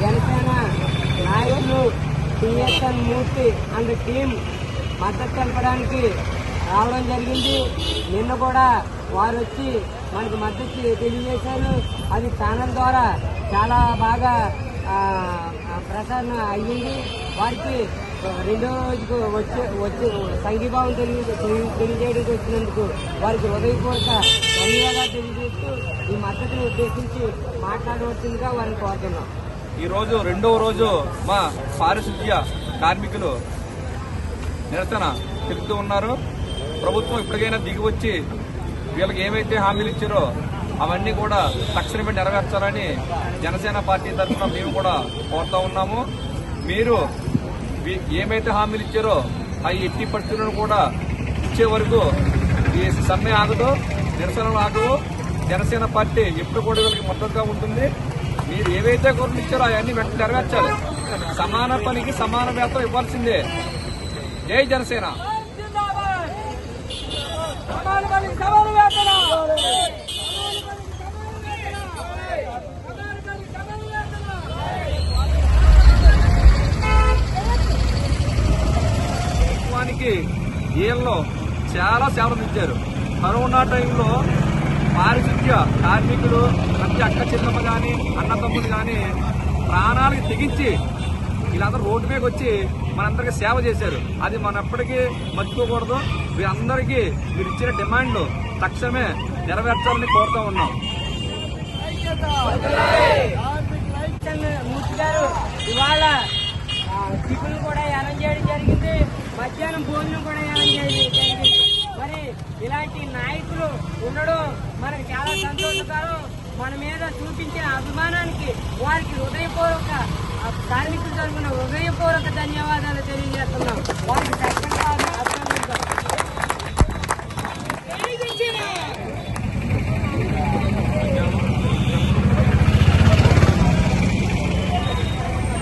జనసేన నాయకులు TSN Murthy and team మద్దతు తెలపడానికి రావడం జరిగింది. నిన్న కూడా వారు వచ్చి మనకు మద్దతు తెలియజేశారు. అది ఛానల్ ద్వారా చాలా బాగా ప్రసన్న ప్రసారణ అయ్యింది. వారికి రెండో రోజుకు వచ్చే వచ్చే సంఘీభావం తెలియ తెలియజేయడానికి వచ్చినందుకు వారికి హృదయపూర్వక ధన్యవాదాలు తెలియజేస్తూ ఈ మద్దతును ఉద్దేశించి మాట్లాడవలసిందిగా వారిని కోరుతున్నాం. ఈ రోజు రెండవ రోజు మా పారిశుద్ధ్య కార్మికులు నిరసన తెలుపుతూ ఉన్నారు. ప్రభుత్వం ఇప్పటికైనా దిగి వచ్చి వీళ్ళకి ఏమైతే హామీలు ఇచ్చారో అవన్నీ కూడా తక్షణమే నెరవేర్చాలని జనసేన పార్టీ తరఫున మేము కూడా కోరుతా ఉన్నాము. మీరు ఏమైతే హామీలు ఇచ్చారో అవి ఎట్టి పరిస్థితులను కూడా ఇచ్చే వరకు ఈ సమ్మె ఆగదు నిరసనలు ఆగవు. జనసేన పార్టీ ఎప్పుడు కూడా వీళ్ళకి మద్దతుగా ఉంటుంది. మీరు ఏవైతే కోరికలు ఇచ్చారో అవన్నీ వెంటనే నెరవేర్చాలి. సమాన పనికి సమాన వేతనం ఇవ్వాల్సిందే. జై జనసేన. మనకి వీళ్ళు చాలా సేవలు ఇచ్చారు కరోనా టైంలో పారిశుద్ధ్య కార్మికులు ప్రతి అక్క చెల్లెమ్మ కానీ అన్నతమ్ములు కానీ ప్రాణాలకి తెగించి వీళ్ళందరూ రోడ్డు మీదకి వచ్చి మనందరికీ సేవ చేశారు. అది మనం ఎప్పటికీ మర్చిపోకూడదు వీరందరికీ మీరు ఇచ్చిన డిమాండ్లు తక్షణమే నెరవేర్చాలని కోరుతూ ఉన్నాం. మధ్యాహ్నం భోజనం కూడా జరిగింది మరి ఇలాంటి నాయకులు ఉండడం మనకు చాలా సంతోషకరం. మన మీద చూపించిన అభిమానానికి వారికి హృదయపూర్వక కార్మికులు కార్మికుల తరఫున హృదయపూర్వక ధన్యవాదాలు.